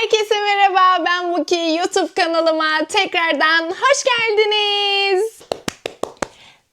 Herkese merhaba, ben Muki. YouTube kanalıma tekrardan hoş geldiniz.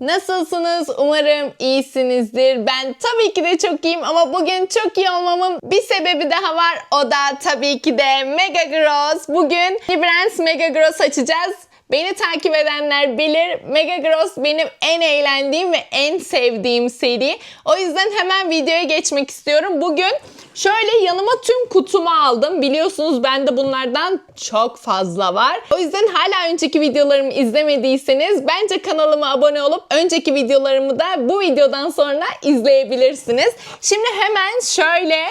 Nasılsınız? Umarım iyisinizdir. Ben tabii ki de çok iyiyim ama bugün çok iyi olmamın bir sebebi daha var. O da tabii ki de Mega Gross. Bugün Librance Mega Gross açacağız. Beni takip edenler bilir. Mega Gross benim en eğlendiğim ve en sevdiğim seri. O yüzden hemen videoya geçmek istiyorum. Bugün şöyle yanıma tüm kutumu aldım. Biliyorsunuz bende bunlardan çok fazla var. O yüzden hala önceki videolarımı izlemediyseniz bence kanalıma abone olup önceki videolarımı da bu videodan sonra izleyebilirsiniz. Şimdi hemen şöyle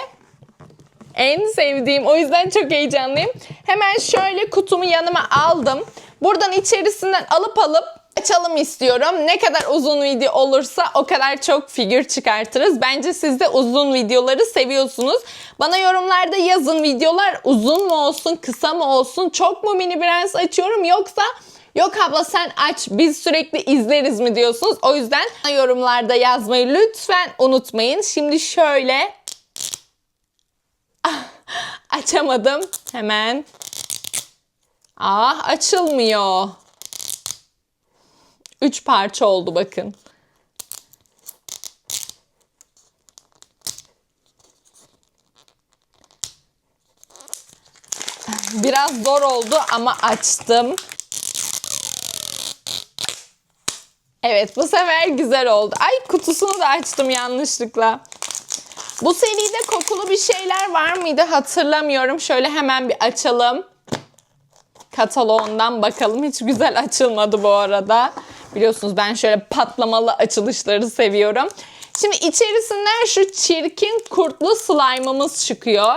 en sevdiğim. O yüzden çok heyecanlıyım. Hemen şöyle kutumu yanıma aldım. Buradan içerisinden alıp alıp açalım istiyorum. Ne kadar uzun video olursa o kadar çok figür çıkartırız. Bence siz de uzun videoları seviyorsunuz. Bana yorumlarda yazın videolar uzun mu olsun, kısa mı olsun, çok mu mini prens açıyorum yoksa Yok abla sen aç biz sürekli izleriz mi diyorsunuz. O yüzden yorumlarda yazmayı lütfen unutmayın. Şimdi şöyle Açamadım. Hemen. Ah açılmıyor. Üç parça oldu bakın. Biraz zor oldu ama açtım. Evet bu sefer güzel oldu. Ay kutusunu da açtım yanlışlıkla. Bu seride kokulu bir şeyler var mıydı hatırlamıyorum. Şöyle hemen bir açalım. Kataloğundan bakalım. Hiç güzel açılmadı bu arada. Biliyorsunuz ben şöyle patlamalı açılışları seviyorum. Şimdi içerisinden şu çirkin kurtlu slime'ımız çıkıyor.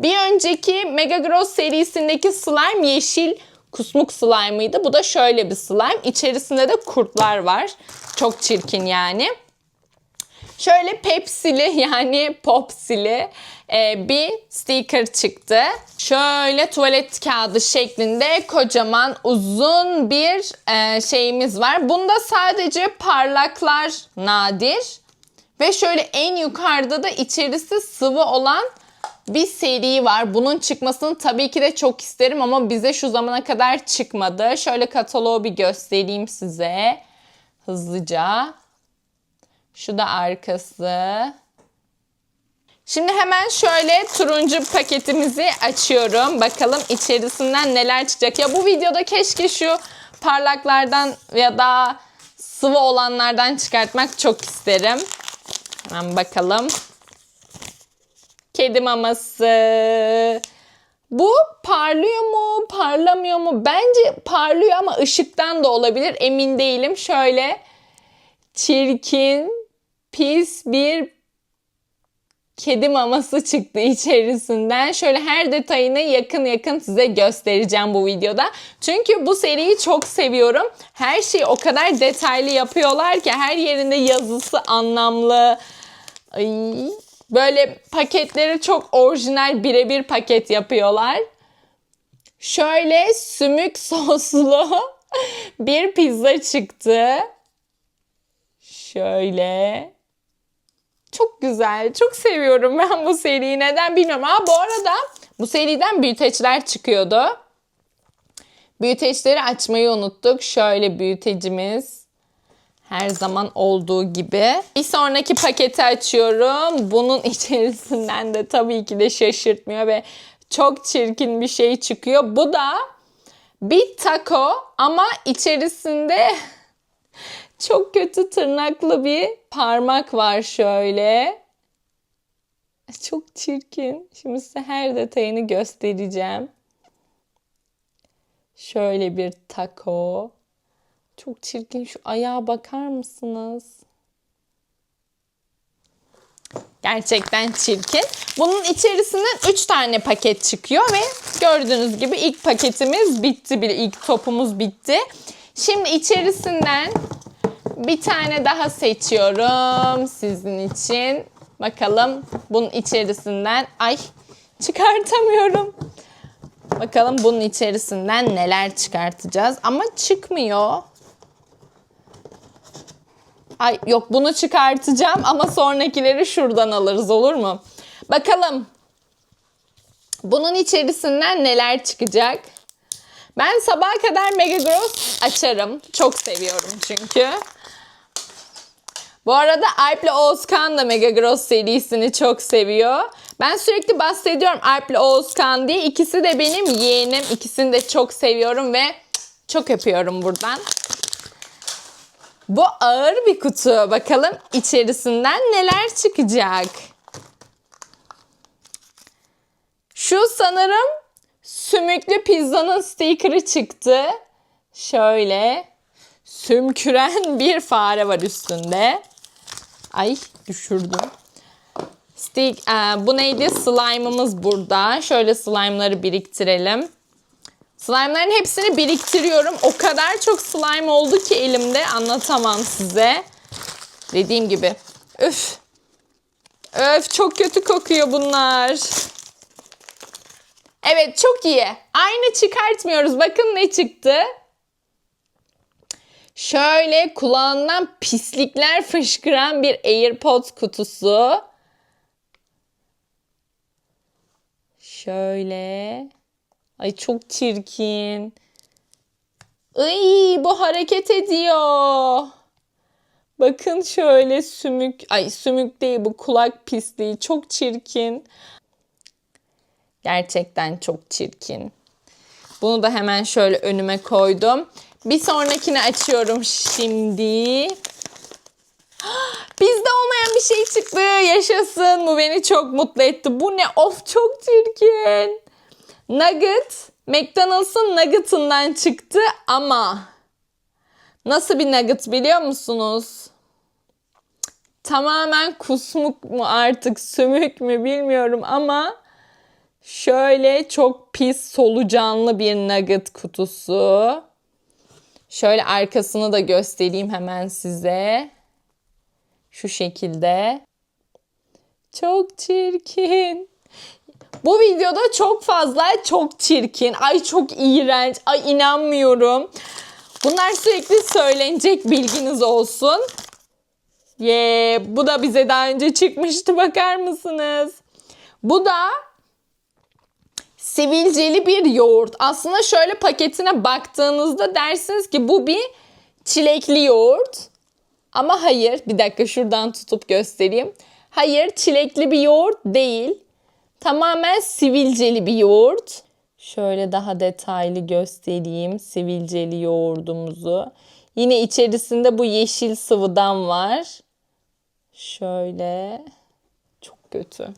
Bir önceki Mega Gross serisindeki slime yeşil kusmuk slime'ıydı. Bu da şöyle bir slime. İçerisinde de kurtlar var. Çok çirkin yani. Şöyle Pepsi'li yani Popsi'li e, bir sticker çıktı. Şöyle tuvalet kağıdı şeklinde kocaman uzun bir e, şeyimiz var. Bunda sadece parlaklar nadir. Ve şöyle en yukarıda da içerisi sıvı olan bir seri var. Bunun çıkmasını tabii ki de çok isterim ama bize şu zamana kadar çıkmadı. Şöyle kataloğu bir göstereyim size hızlıca. Şu da arkası. Şimdi hemen şöyle turuncu paketimizi açıyorum. Bakalım içerisinden neler çıkacak. Ya bu videoda keşke şu parlaklardan ya da sıvı olanlardan çıkartmak çok isterim. Hemen bakalım. Kedi maması. Bu parlıyor mu, parlamıyor mu? Bence parlıyor ama ışıktan da olabilir. Emin değilim. Şöyle çirkin, pis bir kedi maması çıktı içerisinden. Şöyle her detayını yakın yakın size göstereceğim bu videoda. Çünkü bu seriyi çok seviyorum. Her şeyi o kadar detaylı yapıyorlar ki her yerinde yazısı anlamlı. Ay, böyle paketleri çok orijinal birebir paket yapıyorlar. Şöyle sümük soslu bir pizza çıktı. Şöyle. Çok güzel. Çok seviyorum ben bu seriyi. Neden bilmiyorum. Aa bu arada bu seriden büyüteçler çıkıyordu. Büyüteçleri açmayı unuttuk. Şöyle büyütecimiz. Her zaman olduğu gibi. Bir sonraki paketi açıyorum. Bunun içerisinden de tabii ki de şaşırtmıyor ve çok çirkin bir şey çıkıyor. Bu da bir taco ama içerisinde çok kötü tırnaklı bir parmak var şöyle. Çok çirkin. Şimdi size her detayını göstereceğim. Şöyle bir taco. Çok çirkin. Şu ayağa bakar mısınız? Gerçekten çirkin. Bunun içerisinden 3 tane paket çıkıyor ve gördüğünüz gibi ilk paketimiz bitti bile. İlk topumuz bitti. Şimdi içerisinden bir tane daha seçiyorum sizin için. Bakalım bunun içerisinden ay çıkartamıyorum. Bakalım bunun içerisinden neler çıkartacağız ama çıkmıyor. Ay yok bunu çıkartacağım ama sonrakileri şuradan alırız olur mu? Bakalım. Bunun içerisinden neler çıkacak? Ben sabaha kadar Mega Gross açarım. Çok seviyorum çünkü. Bu arada Alp'le Oğuzkan da Mega Gross serisini çok seviyor. Ben sürekli bahsediyorum Alp'le Oğuzkan diye. İkisi de benim yeğenim. İkisini de çok seviyorum ve çok öpüyorum buradan. Bu ağır bir kutu. Bakalım içerisinden neler çıkacak. Şu sanırım sümüklü pizzanın sticker'ı çıktı. Şöyle sümküren bir fare var üstünde. Ay düşürdüm. Stick, e, bu neydi? Slime'ımız burada. Şöyle slime'ları biriktirelim. Slime'ların hepsini biriktiriyorum. O kadar çok slime oldu ki elimde anlatamam size. Dediğim gibi. Üf. Öf çok kötü kokuyor bunlar. Evet çok iyi. Aynı çıkartmıyoruz. Bakın ne çıktı. Şöyle kulağından pislikler fışkıran bir AirPods kutusu. Şöyle. Ay çok çirkin. Ay bu hareket ediyor. Bakın şöyle sümük. Ay sümük değil bu kulak pisliği. Çok çirkin. Gerçekten çok çirkin. Bunu da hemen şöyle önüme koydum. Bir sonrakini açıyorum şimdi. Bizde olmayan bir şey çıktı. Yaşasın. Bu beni çok mutlu etti. Bu ne? Of çok çirkin. Nugget. McDonald's'ın Nugget'ından çıktı ama nasıl bir nugget biliyor musunuz? Tamamen kusmuk mu artık sümük mü bilmiyorum ama şöyle çok pis solucanlı bir nugget kutusu. Şöyle arkasını da göstereyim hemen size. Şu şekilde. Çok çirkin. Bu videoda çok fazla çok çirkin, ay çok iğrenç, ay inanmıyorum. Bunlar sürekli söylenecek bilginiz olsun. Ye, yeah, bu da bize daha önce çıkmıştı bakar mısınız? Bu da sivilceli bir yoğurt. Aslında şöyle paketine baktığınızda dersiniz ki bu bir çilekli yoğurt. Ama hayır, bir dakika şuradan tutup göstereyim. Hayır, çilekli bir yoğurt değil. Tamamen sivilceli bir yoğurt. Şöyle daha detaylı göstereyim sivilceli yoğurdumuzu. Yine içerisinde bu yeşil sıvıdan var. Şöyle çok kötü.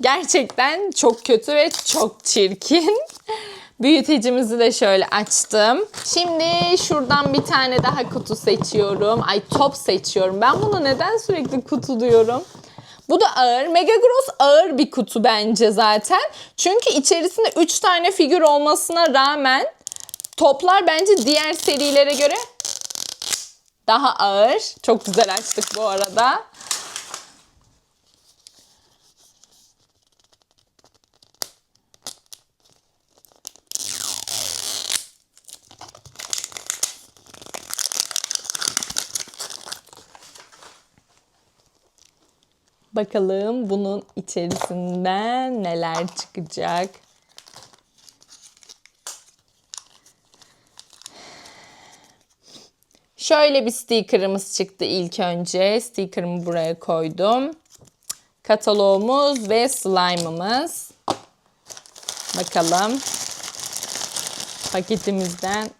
Gerçekten çok kötü ve çok çirkin. Büyütecimizi de şöyle açtım. Şimdi şuradan bir tane daha kutu seçiyorum. Ay top seçiyorum. Ben bunu neden sürekli kutu diyorum? Bu da ağır. Mega Gross ağır bir kutu bence zaten. Çünkü içerisinde 3 tane figür olmasına rağmen toplar bence diğer serilere göre daha ağır. Çok güzel açtık bu arada. Bakalım bunun içerisinden neler çıkacak. Şöyle bir sticker'ımız çıktı ilk önce. Sticker'ımı buraya koydum. Kataloğumuz ve slime'ımız. Bakalım. Paketimizden.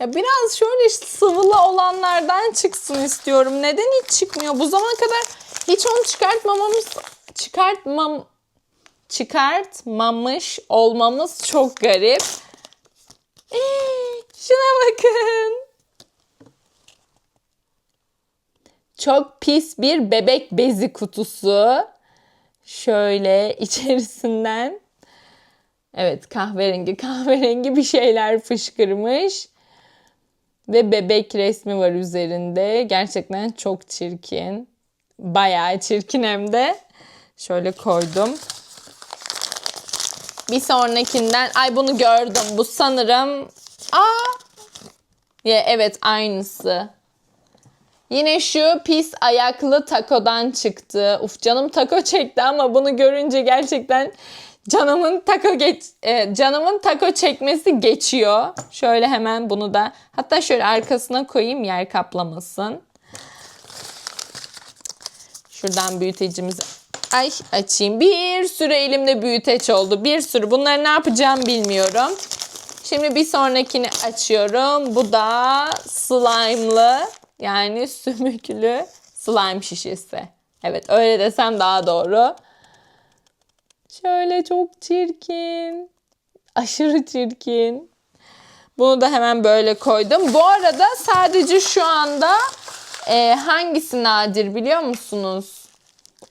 Ya biraz şöyle sıvılı olanlardan çıksın istiyorum. Neden hiç çıkmıyor? Bu zamana kadar hiç onu çıkartmamamız çıkartmam çıkartmamış olmamız çok garip. Ee, şuna bakın. Çok pis bir bebek bezi kutusu. Şöyle içerisinden evet kahverengi kahverengi bir şeyler fışkırmış. Ve bebek resmi var üzerinde. Gerçekten çok çirkin. Bayağı çirkin hem de. Şöyle koydum. Bir sonrakinden ay bunu gördüm. Bu sanırım aa ya evet aynısı. Yine şu pis ayaklı takodan çıktı. Uf canım taco çekti ama bunu görünce gerçekten Canımın taco geç e, canımın taco çekmesi geçiyor. Şöyle hemen bunu da hatta şöyle arkasına koyayım yer kaplamasın. Şuradan büyütecimizi ay açayım. Bir sürü elimde büyüteç oldu. Bir sürü. Bunları ne yapacağım bilmiyorum. Şimdi bir sonrakini açıyorum. Bu da slime'lı yani sümüklü slime şişesi. Evet öyle desem daha doğru. Şöyle çok çirkin. Aşırı çirkin. Bunu da hemen böyle koydum. Bu arada sadece şu anda e, hangisi nadir biliyor musunuz?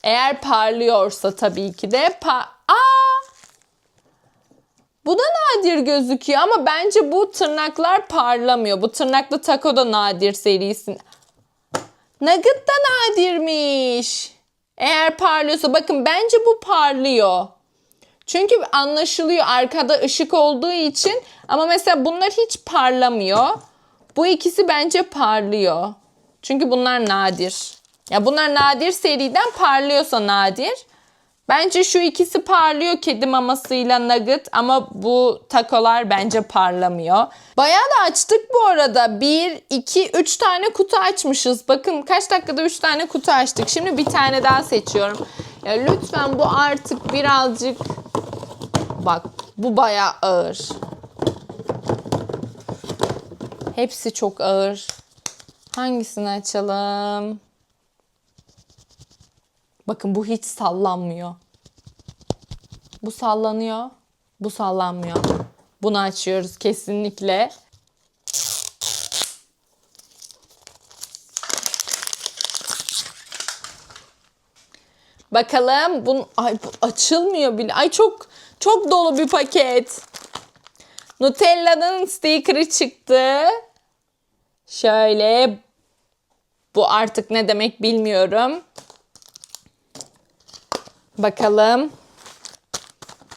Eğer parlıyorsa tabii ki de pa Aa! Bu da nadir gözüküyor ama bence bu tırnaklar parlamıyor. Bu tırnaklı taco da nadir serisi. Nugget da nadirmiş. Eğer parlıyorsa bakın bence bu parlıyor. Çünkü anlaşılıyor arkada ışık olduğu için ama mesela bunlar hiç parlamıyor. Bu ikisi bence parlıyor. Çünkü bunlar nadir. Ya bunlar nadir seriden parlıyorsa nadir. Bence şu ikisi parlıyor kedi mamasıyla nugget ama bu takolar bence parlamıyor. Bayağı da açtık bu arada. 1, 2, 3 tane kutu açmışız. Bakın kaç dakikada 3 tane kutu açtık. Şimdi bir tane daha seçiyorum. Ya lütfen bu artık birazcık... Bak bu bayağı ağır. Hepsi çok ağır. Hangisini açalım? Bakın bu hiç sallanmıyor. Bu sallanıyor. Bu sallanmıyor. Bunu açıyoruz kesinlikle. Bakalım bu ay bu açılmıyor bile. Ay çok çok dolu bir paket. Nutella'nın sticker'ı çıktı. Şöyle bu artık ne demek bilmiyorum. Bakalım.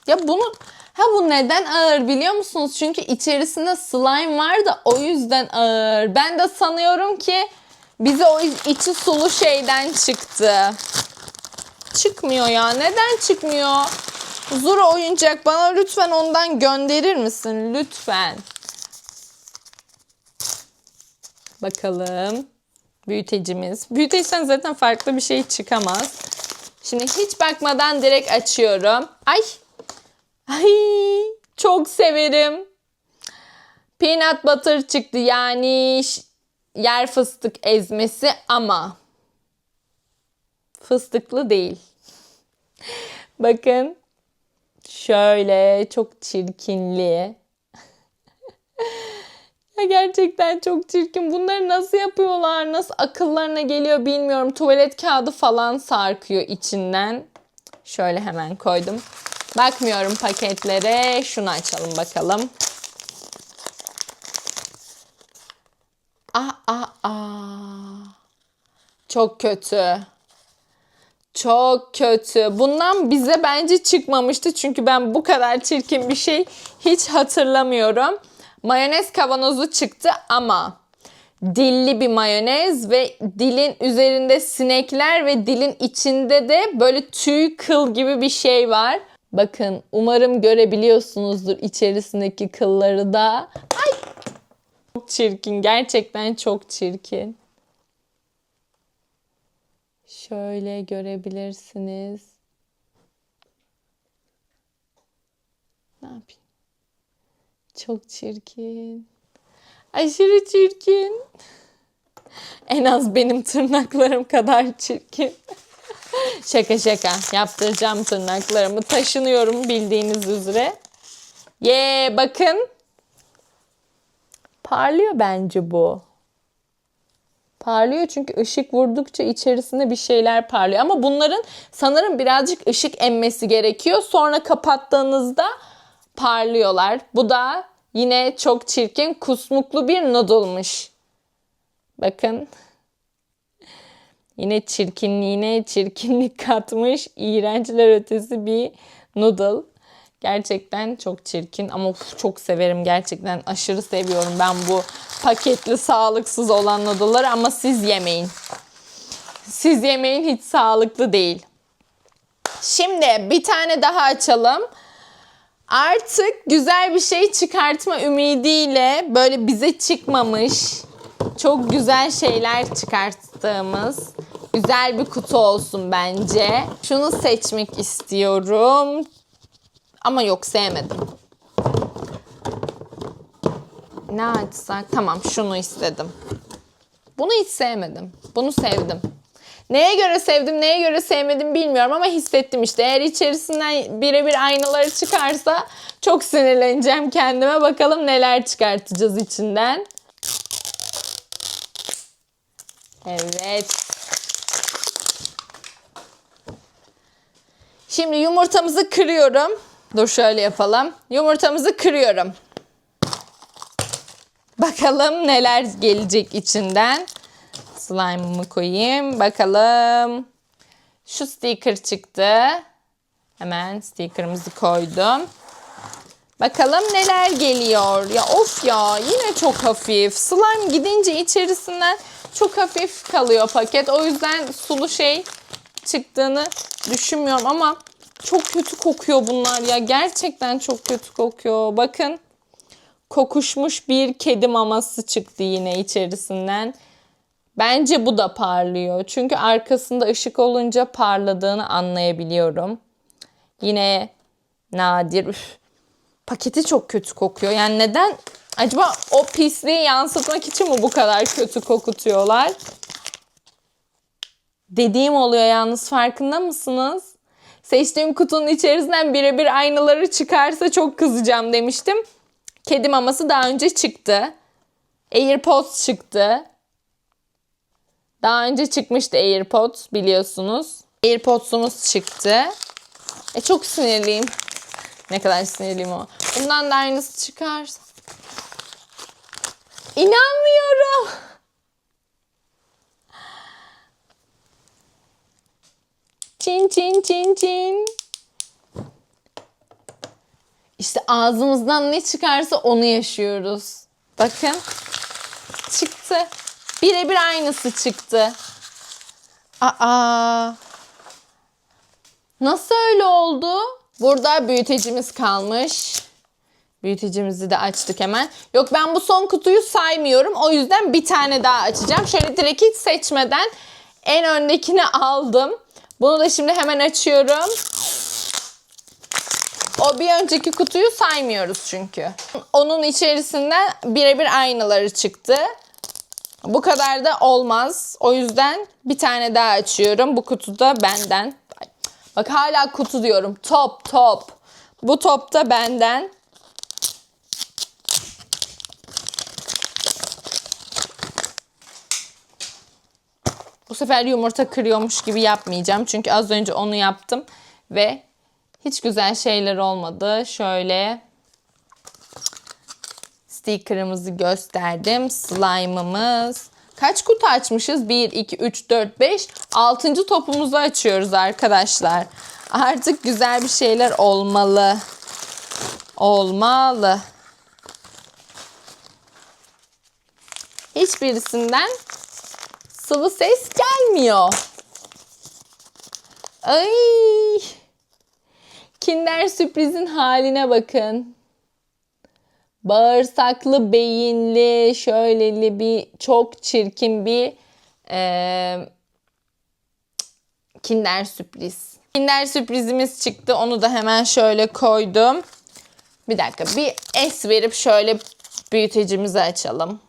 Ya bunu ha bu neden ağır biliyor musunuz? Çünkü içerisinde slime var da o yüzden ağır. Ben de sanıyorum ki bize o içi sulu şeyden çıktı. Çıkmıyor ya. Neden çıkmıyor? Zura oyuncak bana lütfen ondan gönderir misin? Lütfen. Bakalım. Büyütecimiz. Büyüteciden zaten farklı bir şey çıkamaz. Şimdi hiç bakmadan direkt açıyorum. Ay. Ay. Çok severim. Peanut butter çıktı. Yani yer fıstık ezmesi ama fıstıklı değil. Bakın. Şöyle çok çirkinli. Ya gerçekten çok çirkin. Bunları nasıl yapıyorlar? Nasıl akıllarına geliyor bilmiyorum. Tuvalet kağıdı falan sarkıyor içinden. Şöyle hemen koydum. Bakmıyorum paketlere. Şunu açalım bakalım. Aa, aa, aa. Çok kötü. Çok kötü. Bundan bize bence çıkmamıştı. Çünkü ben bu kadar çirkin bir şey hiç hatırlamıyorum. Mayonez kavanozu çıktı ama dilli bir mayonez ve dilin üzerinde sinekler ve dilin içinde de böyle tüy kıl gibi bir şey var. Bakın umarım görebiliyorsunuzdur içerisindeki kılları da. Ay! Çok çirkin. Gerçekten çok çirkin. Şöyle görebilirsiniz. Ne yapayım? Çok çirkin. Aşırı çirkin. En az benim tırnaklarım kadar çirkin. şaka şaka. Yaptıracağım tırnaklarımı. Taşınıyorum bildiğiniz üzere. Ye bakın. Parlıyor bence bu. Parlıyor çünkü ışık vurdukça içerisinde bir şeyler parlıyor. Ama bunların sanırım birazcık ışık emmesi gerekiyor. Sonra kapattığınızda parlıyorlar. Bu da yine çok çirkin kusmuklu bir noodle'mış. Bakın. Yine çirkinliğine çirkinlik katmış. iğrençler ötesi bir noodle. Gerçekten çok çirkin ama uf, çok severim gerçekten aşırı seviyorum ben bu paketli sağlıksız olan noodle'ları ama siz yemeyin. Siz yemeyin hiç sağlıklı değil. Şimdi bir tane daha açalım. Artık güzel bir şey çıkartma ümidiyle böyle bize çıkmamış çok güzel şeyler çıkarttığımız güzel bir kutu olsun bence. Şunu seçmek istiyorum. Ama yok sevmedim. Ne açsak? Tamam şunu istedim. Bunu hiç sevmedim. Bunu sevdim. Neye göre sevdim, neye göre sevmedim bilmiyorum ama hissettim işte. Eğer içerisinden birebir aynaları çıkarsa çok sinirleneceğim kendime. Bakalım neler çıkartacağız içinden. Evet. Şimdi yumurtamızı kırıyorum. Dur şöyle yapalım. Yumurtamızı kırıyorum. Bakalım neler gelecek içinden. Slime'ımı koyayım. Bakalım. Şu sticker çıktı. Hemen sticker'ımızı koydum. Bakalım neler geliyor. Ya of ya yine çok hafif. Slime gidince içerisinden çok hafif kalıyor paket. O yüzden sulu şey çıktığını düşünmüyorum ama çok kötü kokuyor bunlar ya. Gerçekten çok kötü kokuyor. Bakın kokuşmuş bir kedi maması çıktı yine içerisinden. Bence bu da parlıyor. Çünkü arkasında ışık olunca parladığını anlayabiliyorum. Yine nadir. Üf. Paketi çok kötü kokuyor. Yani neden? Acaba o pisliği yansıtmak için mi bu kadar kötü kokutuyorlar? Dediğim oluyor yalnız farkında mısınız? Seçtiğim kutunun içerisinden birebir aynaları çıkarsa çok kızacağım demiştim. Kedi maması daha önce çıktı. AirPods çıktı. Daha önce çıkmıştı AirPods biliyorsunuz. AirPods'umuz çıktı. E çok sinirliyim. Ne kadar sinirliyim o. Bundan da aynısı çıkarsa. İnanmıyorum. Çin çin çin çin. İşte ağzımızdan ne çıkarsa onu yaşıyoruz. Bakın. Çıktı. Birebir aynısı çıktı. Aa. Nasıl öyle oldu? Burada büyütecimiz kalmış. Büyütecimizi de açtık hemen. Yok ben bu son kutuyu saymıyorum. O yüzden bir tane daha açacağım. Şöyle direkt hiç seçmeden en öndekini aldım. Bunu da şimdi hemen açıyorum. O bir önceki kutuyu saymıyoruz çünkü. Onun içerisinden birebir aynaları çıktı. Bu kadar da olmaz. O yüzden bir tane daha açıyorum. Bu kutu da benden. Bak hala kutu diyorum. Top top. Bu top da benden. Bu sefer yumurta kırıyormuş gibi yapmayacağım. Çünkü az önce onu yaptım ve hiç güzel şeyler olmadı. Şöyle sticker'ımızı gösterdim. Slime'ımız. Kaç kutu açmışız? 1, 2, 3, 4, 5. 6. topumuzu açıyoruz arkadaşlar. Artık güzel bir şeyler olmalı. Olmalı. Hiçbirisinden sıvı ses gelmiyor. Ay! Kinder sürprizin haline bakın. Bağırsaklı, beyinli, şöyleli bir çok çirkin bir e, Kinder sürpriz. Kinder sürprizimiz çıktı. Onu da hemen şöyle koydum. Bir dakika bir es verip şöyle büyütecimizi açalım.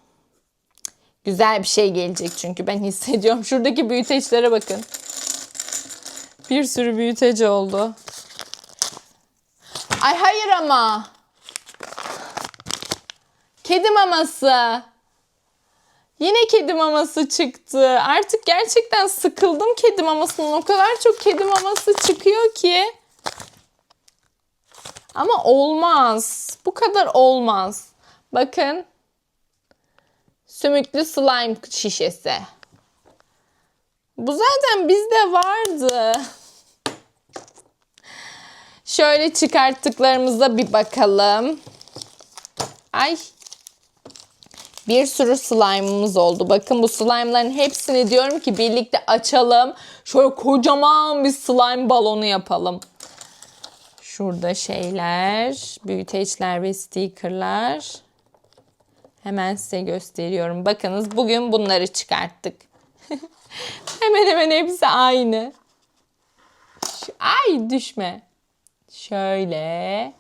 Güzel bir şey gelecek çünkü ben hissediyorum. Şuradaki büyüteçlere bakın. Bir sürü büyüteci oldu. Ay hayır ama. Kedi maması. Yine kedi maması çıktı. Artık gerçekten sıkıldım kedi mamasının. O kadar çok kedi maması çıkıyor ki. Ama olmaz. Bu kadar olmaz. Bakın. Sümüklü slime şişesi. Bu zaten bizde vardı. Şöyle çıkarttıklarımıza bir bakalım. Ay. Bir sürü slime'ımız oldu. Bakın bu slime'ların hepsini diyorum ki birlikte açalım. Şöyle kocaman bir slime balonu yapalım. Şurada şeyler, büyüteçler ve stickerlar. Hemen size gösteriyorum. Bakınız bugün bunları çıkarttık. hemen hemen hepsi aynı. Ay düşme. Şöyle.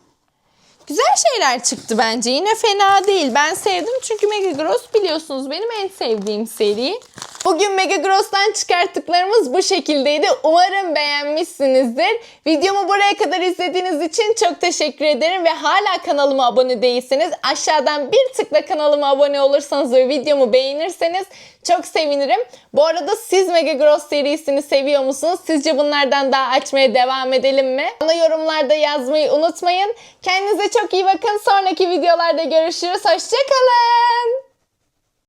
Güzel şeyler çıktı bence. Yine fena değil. Ben sevdim çünkü Mega Gross biliyorsunuz benim en sevdiğim seri. Bugün Mega Gross'tan çıkarttıklarımız bu şekildeydi. Umarım beğenmişsinizdir. Videomu buraya kadar izlediğiniz için çok teşekkür ederim ve hala kanalıma abone değilseniz aşağıdan bir tıkla kanalıma abone olursanız ve videomu beğenirseniz çok sevinirim. Bu arada siz Mega Gross serisini seviyor musunuz? Sizce bunlardan daha açmaya devam edelim mi? Bana yorumlarda yazmayı unutmayın. Kendinize çok iyi bakın. Sonraki videolarda görüşürüz. Hoşçakalın.